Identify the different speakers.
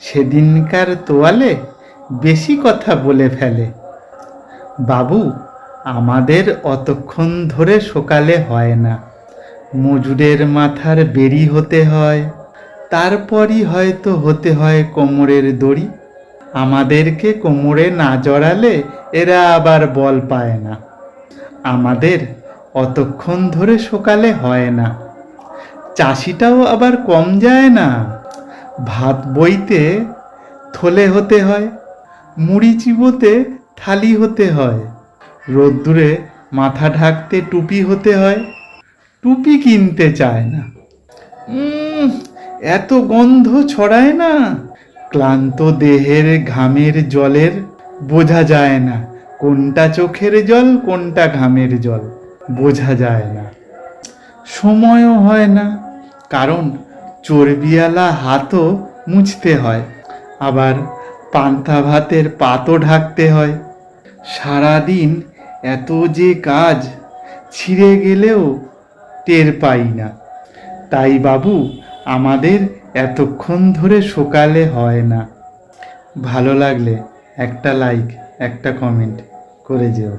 Speaker 1: সেদিনকার তোয়ালে বেশি কথা বলে ফেলে। বাবু, আমাদের অতক্ষণ ধরে সকালে হয় না। মজুরের মাথার বেরি হতে হয়। তারপরই হয়তো হতে হয় কোমরের দড়ি। আমাদেরকে কোমরে না জড়ালে এরা আবার বল পায় না। আমাদের অতক্ষণ ধরে সকালে হয় না। চাষিটাও আবার কম যায় না। ভাত বইতে থলে হতে হয়, মুড়ি চিবোতে থালি হতে হয়, রোদ্দুরে মাথা ঢাকতে টুপি হতে হয়, টুপি কিনতে চায় না। এত গন্ধ ছড়ায় না, ক্লান্ত দেহের ঘামের জলের বোঝা যায় না, কোনটা চোখের জল, কোনটা ঘামের জল, বোঝা যায় না। সময়ও হয় না। কারণ চর্বিয়ালা হাতও মুছতে হয়। আবার পান্তা ভাতের পাতও ঢাকতে হয়। সারাদিন এত যে কাজ, ছিঁড়ে গেলেও টের পাই না। তাই বাবু, আমাদের এতক্ষণ ধরে সকালে হয় না। ভালো লাগলে একটা লাইক একটা কমেন্ট করে যেও।